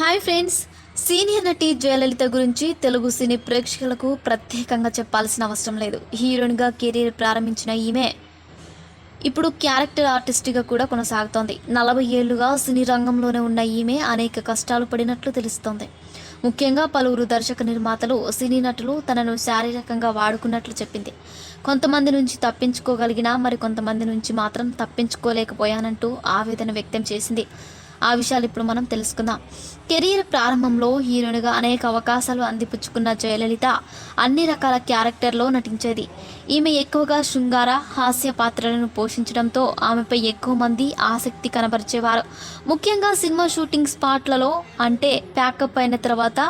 Hi friends. Senior నటి జయలలిత గురించి తెలుగు సినీ ప్రేక్షకులకు ప్రత్యేకంగా చెప్పాల్సిన అవసరం లేదు. హీరోయిన్గా కెరీర్ ప్రారంభించిన ఈమె ఇప్పుడు క్యారెక్టర్ ఆర్టిస్ట్గా కూడా కొనసాగుతోంది. నలభై ఏళ్ళుగా సినీ రంగంలోనే ఉన్న ఈమె అనేక కష్టాలు పడినట్లు తెలుస్తోంది. ముఖ్యంగా పలువురు దర్శక నిర్మాతలు సినీ నటులు తనను శారీరకంగా వాడుకున్నట్లు చెప్పింది. కొంతమంది నుంచి తప్పించుకోగలిగినా మరి కొంతమంది నుంచి మాత్రం తప్పించుకోలేకపోయానంటూ ఆవేదన వ్యక్తం చేసింది. ఆ విషయాలు ఇప్పుడు మనం తెలుసుకుందాం. కెరీర్ ప్రారంభంలో హీరోయిన్గా అనేక అవకాశాలు అందిపుచ్చుకున్న జయలలిత అన్ని రకాల క్యారెక్టర్లో నటించేది. ఈమె ఎక్కువగా శృంగార హాస్య పాత్రలను పోషించడంతో ఆమెపై ఎక్కువ మంది ఆసక్తి కనబరిచేవారు. ముఖ్యంగా సినిమా షూటింగ్ స్పాట్లలో అంటే ప్యాకప్ అయిన తర్వాత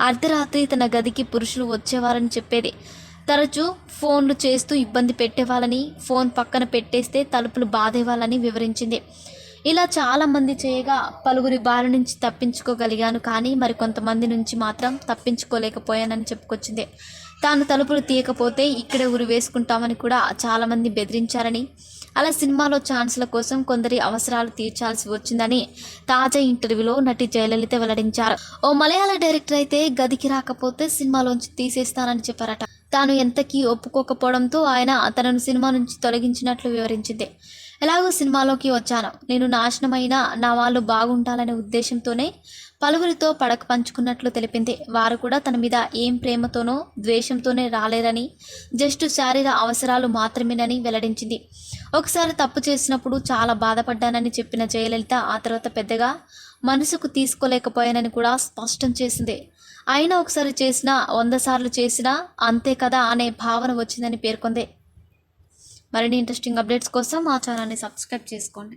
అర్ధరాత్రి తన గదికి పురుషులు వచ్చేవారని చెప్పేది. తరచూ ఫోన్లు చేస్తూ ఇబ్బంది పెట్టేవాళ్ళని ఫోన్ పక్కన పెట్టేస్తే తలుపులు బాధేవాళ్ళని వివరించింది. ఇలా చాలామంది చేయగా పలువురి బారి నుంచి తప్పించుకోగలిగాను కానీ మరి కొంతమంది నుంచి మాత్రం తప్పించుకోలేకపోయానని చెప్పుకొచ్చింది. తాను తలుపులు తీయకపోతే ఇక్కడే ఉరి వేసుకుంటామని కూడా చాలామంది బెదిరించారని అలా సినిమాలో ఛాన్స్ల కోసం కొందరి అవసరాలు తీర్చాల్సి వచ్చిందని తాజా ఇంటర్వ్యూలో నటి జయలలిత వెల్లడించారు. ఓ మలయాళ డైరెక్టర్ అయితే గదికి రాకపోతే సినిమాలోంచి తీసేస్తానని చెప్పారట. తాను ఎంతకీ ఒప్పుకోకపోవడంతో ఆయన తనను సినిమా నుంచి తొలగించినట్లు వివరించింది. ఎలాగో సినిమాలోకి వచ్చాను. నేను నాశనమైన నా వాళ్ళు బాగుండాలనే ఉద్దేశంతోనే పలువురితో పడక పంచుకున్నట్లు తెలిపింది. వారు కూడా తన మీద ఏం ప్రేమతోనో ద్వేషంతోనే రాలేరని జస్ట్ శారీర అవసరాలు మాత్రమేనని వెల్లడించింది. ఒకసారి తప్పు చేసినప్పుడు చాలా బాధపడ్డానని చెప్పిన జయలలిత ఆ తర్వాత పెద్దగా మనసుకు తీసుకోలేకపోయానని కూడా స్పష్టం చేసింది. అయినా ఒకసారి చేసినా వంద సార్లు చేసినా అంతే కదా అనే భావన వచ్చిందని పేర్కొంది. మరిన్ని ఇంట్రెస్టింగ్ అప్డేట్స్ కోసం మా ఛానల్ని సబ్స్క్రైబ్ చేసుకోండి.